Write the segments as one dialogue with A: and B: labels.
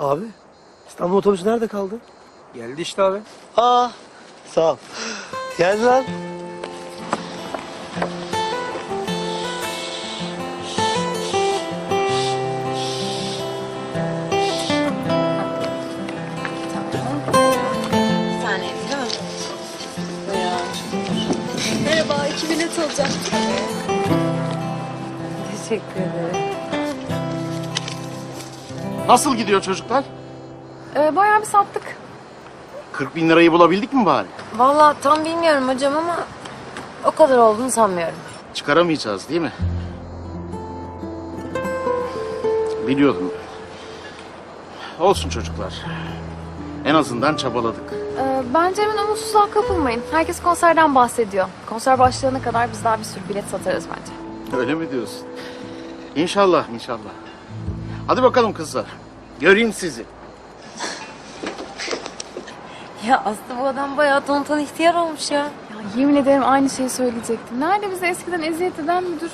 A: Abi İstanbul otobüsü nerede kaldı?
B: Geldi işte abi.
A: Aa sağ ol. Gel lan.
C: Bir değil mi?
D: Merhaba, iki bilet alacağım.
C: Teşekkür ederim.
E: Nasıl gidiyor çocuklar?
D: Ee, bayağı bir sattık.
E: 40 bin lirayı bulabildik mi bari?
C: Vallahi tam bilmiyorum hocam ama o kadar olduğunu sanmıyorum.
E: Çıkaramayacağız değil mi? Biliyordum. Olsun çocuklar. En azından çabaladık.
D: Ee, bence hemen umutsuzluğa kapılmayın. Herkes konserden bahsediyor. Konser başlayana kadar biz daha bir sürü bilet satarız bence.
E: Öyle mi diyorsun? İnşallah, inşallah. Hadi bakalım kızlar. Göreyim sizi.
C: Ya Aslı bu adam bayağı tonton ihtiyar olmuş ya.
D: Ya yemin ederim aynı şeyi söyleyecektim. Nerede bize eskiden eziyet eden müdür?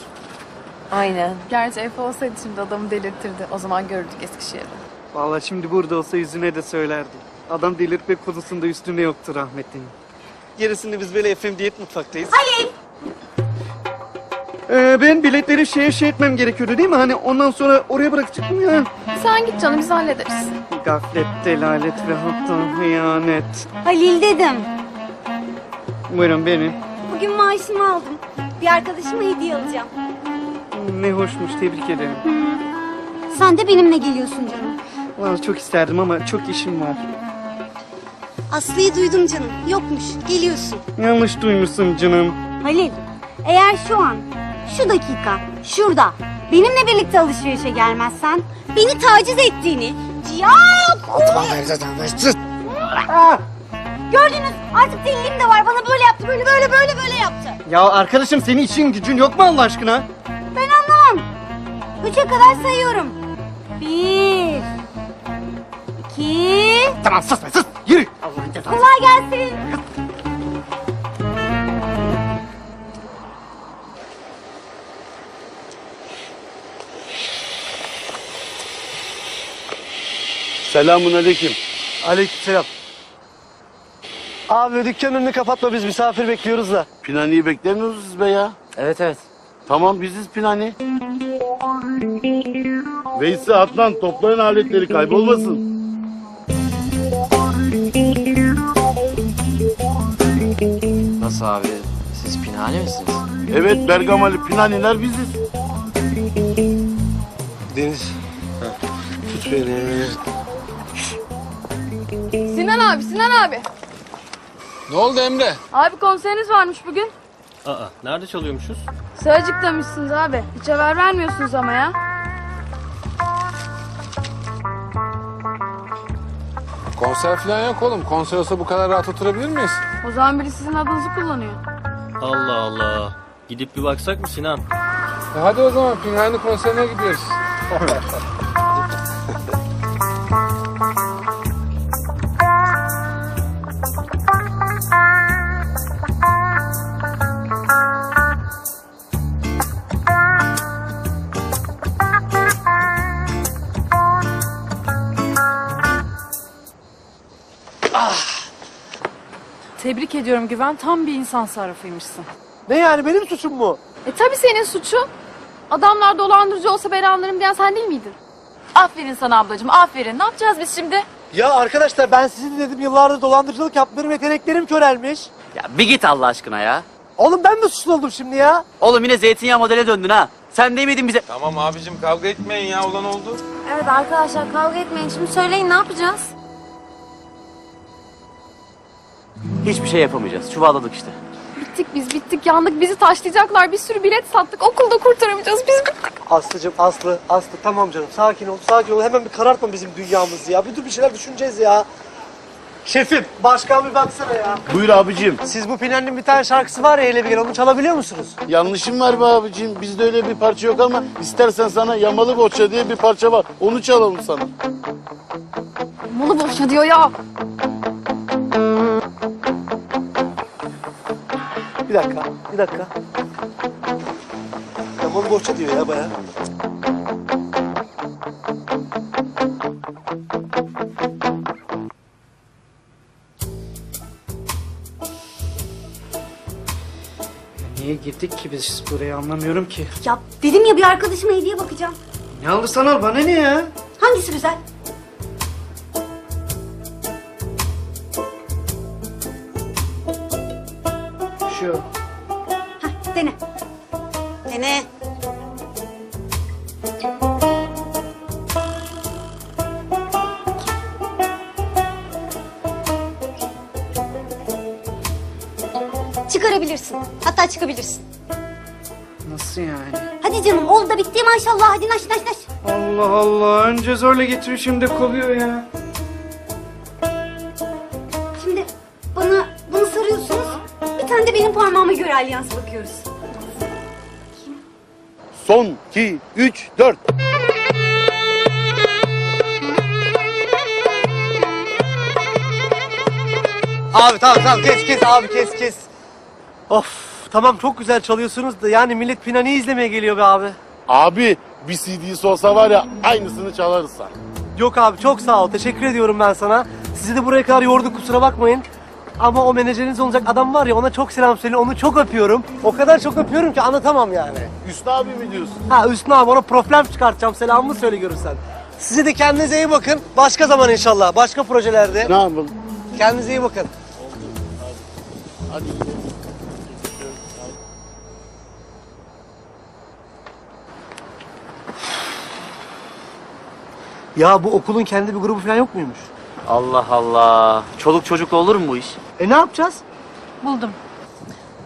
C: Aynen.
D: Gerçi Efe olsaydı şimdi adamı delirtirdi. O zaman görürdük Eskişehir'i.
B: Vallahi şimdi burada olsa yüzüne de söylerdi. Adam delirtme konusunda üstüne yoktu rahmetlinin. Gerisinde biz böyle FM diyet mutfaktayız. Halil! Ee, ben biletleri şeye şey etmem gerekiyordu değil mi? Hani ondan sonra oraya bırakacaktım ya.
D: Sen git canım biz hallederiz.
B: Gaflet, delalet ve hatta hıyanet.
F: Halil dedim.
B: Buyurun benim.
F: Bugün maaşımı aldım. Bir arkadaşıma hediye alacağım.
B: Ne hoşmuş, tebrik ederim.
F: Sen de benimle geliyorsun canım.
B: Vallahi çok isterdim ama çok işim var.
F: Aslı'yı duydum canım. Yokmuş. Geliyorsun.
B: Yanlış duymuşsun canım.
F: Halil, eğer şu an, şu dakika, şurada benimle birlikte alışverişe gelmezsen beni taciz ettiğini, cihat Gördünüz artık delilim de var. Bana böyle yaptı, böyle böyle böyle böyle yaptı.
B: Ya arkadaşım senin işin gücün yok mu Allah aşkına?
F: Ben anlamam. Üçe kadar sayıyorum. Bir, iki,
B: Tamam sus be sus. Yürü. Allah'ın cezası.
F: kolay gelsin.
G: Selamun aleyküm.
A: Aleykümselam. Abi dükkanın önünü kapatma biz misafir bekliyoruz da.
G: Pinani'yi beklemiyoruz be ya.
A: Evet evet.
G: Tamam biziz Pinani. Veysi Adnan toplayın aletleri kaybolmasın.
H: Nasıl abi? Siz pinhane misiniz?
G: Evet Bergamalı Pinaniler biziz.
A: Deniz. Tut beni.
D: Sinan abi, Sinan abi.
I: Ne oldu Emre?
D: Abi konseriniz varmış bugün.
I: Aa, nerede çalıyormuşuz?
D: Sığacıktamışsınız abi. Hiç haber vermiyorsunuz ama ya.
I: Konser falan yok oğlum. Konser olsa bu kadar rahat oturabilir miyiz?
D: O zaman biri sizin adınızı kullanıyor.
H: Allah Allah. Gidip bir baksak mı Sinan?
I: E hadi o zaman Pinhani konserine gidiyoruz.
J: Tebrik ediyorum Güven. Tam bir insan sarrafıymışsın.
A: Ne yani benim suçum mu?
D: E tabii senin suçun. Adamlar dolandırıcı olsa ben anlarım diyen sen değil miydin?
J: Aferin sana ablacığım, aferin. Ne yapacağız biz şimdi?
A: Ya arkadaşlar ben sizi dinledim yıllardır dolandırıcılık. Benim yeteneklerim körelmiş.
H: Ya bir git Allah aşkına ya.
A: Oğlum ben mi suçlu oldum şimdi ya?
H: Oğlum yine zeytinyağı modele döndün ha. Sen değil miydin bize?
I: Tamam abicim kavga etmeyin ya olan oldu.
C: Evet arkadaşlar kavga etmeyin. Şimdi söyleyin ne yapacağız?
H: Hiçbir şey yapamayacağız. Çuvalladık işte.
D: Bittik biz bittik yandık bizi taşlayacaklar bir sürü bilet sattık okulda kurtaramayacağız biz.
A: Aslıcığım Aslı Aslı tamam canım sakin ol sakin ol hemen bir karartma bizim dünyamızı ya. Bir dur bir şeyler düşüneceğiz ya. Şefim başkan bir baksana ya.
G: Buyur abicim.
A: Siz bu Pinen'in bir tane şarkısı var ya hele bir gel onu çalabiliyor musunuz?
G: Yanlışım var be abicim. Bizde öyle bir parça yok ama istersen sana Yamalı Boçça diye bir parça var. Onu çalalım sana.
D: Malı boşa diyor ya.
A: Bir dakika, bir dakika. Ya bol bohça diyor ya bayağı.
B: Niye girdik ki biz buraya anlamıyorum ki.
F: Ya dedim ya bir arkadaşıma hediye bakacağım.
B: Ne alırsan al bana ne ya?
F: Hangisi güzel? Çıkarabilirsin. Hatta çıkabilirsin.
B: Nasıl yani?
F: Hadi canım oldu da bitti maşallah. Hadi naş naş naş.
B: Allah Allah önce zorla getiriyor şimdi kovuyor ya.
F: Şimdi bana bunu sarıyorsunuz. Bir tane de benim parmağıma göre alyans bakıyoruz.
G: Son 2, 3, 4.
A: Abi tamam tamam kes kes abi kes kes. Of tamam çok güzel çalıyorsunuz da yani millet Pinani izlemeye geliyor be abi.
G: Abi bir CD'si olsa var ya aynısını çalarız sen.
A: Yok abi çok sağ ol teşekkür ediyorum ben sana. Sizi de buraya kadar yorduk kusura bakmayın. Ama o menajeriniz olacak adam var ya ona çok selam söyleyin onu çok öpüyorum. O kadar çok öpüyorum ki anlatamam yani.
G: Hüsnü abi mi diyorsun?
A: Ha Hüsnü abi ona problem çıkartacağım selamımı söyle görürsen. Size de kendinize iyi bakın. Başka zaman inşallah. Başka projelerde.
G: Ne yapalım?
A: Kendinize iyi bakın.
G: Hadi.
A: Ya bu okulun kendi bir grubu falan yok muymuş?
H: Allah Allah. Çoluk çocuklu olur mu bu iş?
A: E ne yapacağız?
J: Buldum.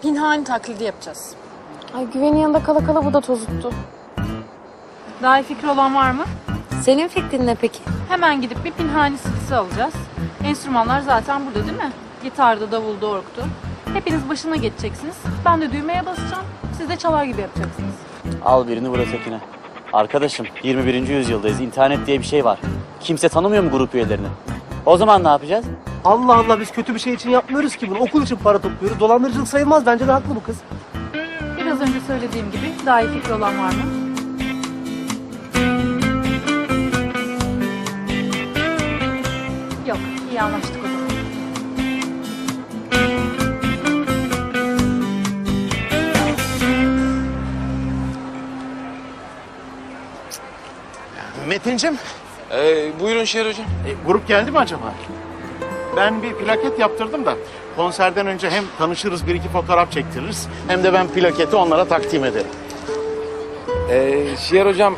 J: Pinhani taklidi yapacağız.
D: Ay güvenin yanında kala kala bu da tozuttu.
J: Daha iyi fikri olan var mı?
C: Senin fikrin ne peki?
J: Hemen gidip bir pinhani CD'si alacağız. Enstrümanlar zaten burada değil mi? Gitarda, davulda, orktu. Hepiniz başına geçeceksiniz. Ben de düğmeye basacağım. Siz de çalar gibi yapacaksınız.
H: Al birini vur ötekine. Arkadaşım 21. yüzyıldayız. İnternet diye bir şey var. Kimse tanımıyor mu grup üyelerini? O zaman ne yapacağız?
A: Allah Allah biz kötü bir şey için yapmıyoruz ki bunu. Okul için para topluyoruz. Dolandırıcılık sayılmaz. Bence de haklı bu kız.
J: Biraz önce söylediğim gibi daha iyi fikri olan var mı? Yok, iyi anlaştık
G: Metin'cim
I: Ee, buyurun Şehir Hocam.
G: e, grup geldi mi acaba? Ben bir plaket yaptırdım da konserden önce hem tanışırız bir iki fotoğraf çektiririz hem de ben plaketi onlara takdim ederim.
I: Ee, Şehir Hocam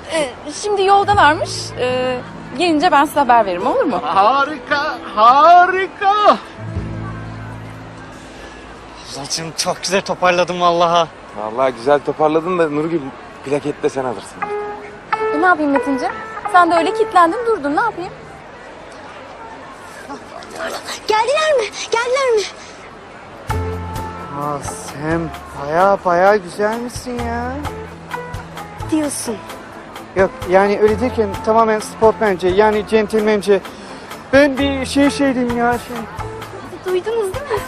D: şimdi yoldalarmış. Ee, gelince ben size haber veririm olur mu?
G: Harika, harika.
B: Zaten çok güzel toparladım vallaha.
I: vallahi güzel toparladın da Nurgül plaket de sen alırsın.
D: Ne yapayım Metin'ciğim? Sen de öyle kilitlendin durdun ne yapayım?
F: Geldiler mi? Geldiler mi?
B: Aa sen baya baya güzel misin ya?
F: Diyorsun.
B: Yok yani öyle derken tamamen sportmence yani centilmence. Ben bir şey şeydim ya şey.
F: Duydunuz değil mi?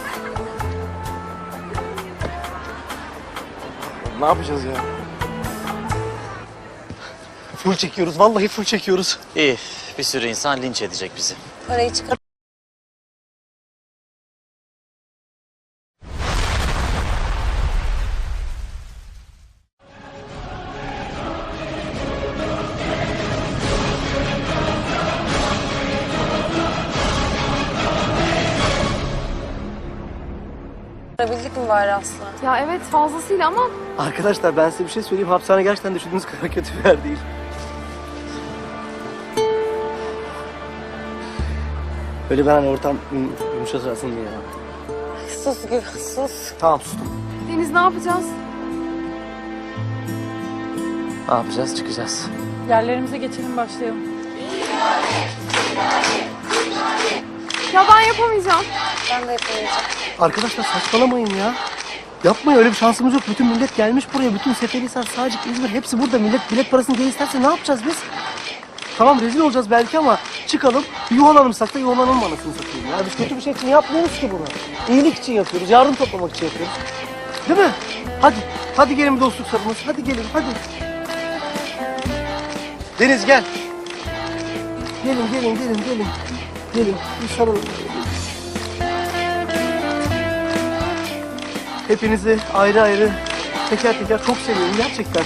I: Ne yapacağız ya?
A: Full çekiyoruz. Vallahi full çekiyoruz.
H: İyi. Bir sürü insan linç edecek bizi.
C: Parayı çıkar. Bildik mi bari Aslı?
D: Ya evet fazlasıyla ama
A: Arkadaşlar ben size bir şey söyleyeyim. Hapishane gerçekten düşündüğünüz kadar kötü bir yer değil. Böyle ben hani ortam yum- yumuşasın diye. ya.
C: Sus gibi sus.
A: Tamam sustum.
D: Deniz ne yapacağız?
H: Ne yapacağız? Çıkacağız.
J: Yerlerimize geçelim başlayalım.
D: Ya ben yapamayacağım.
C: Ben de yapamayacağım.
A: Arkadaşlar saçmalamayın ya. Yapmayın öyle bir şansımız yok. Bütün millet gelmiş buraya. Bütün Seferihisar, Sağcık, İzmir hepsi burada. Millet bilet parasını geri isterse ne yapacağız biz? Tamam rezil olacağız belki ama çıkalım. Bir yuvalanırsak da yuvalanalım anasını satayım. Ya biz kötü bir şey için yapmıyoruz ki bunu. İyilik için yapıyoruz. Yardım toplamak için yapıyoruz. Değil mi? Hadi. Hadi gelin dostluk sarılması. Hadi gelin hadi. Deniz gel. Gelin gelin gelin gelin. Gelin bir sarılın. Hepinizi ayrı ayrı teker teker çok seviyorum gerçekten.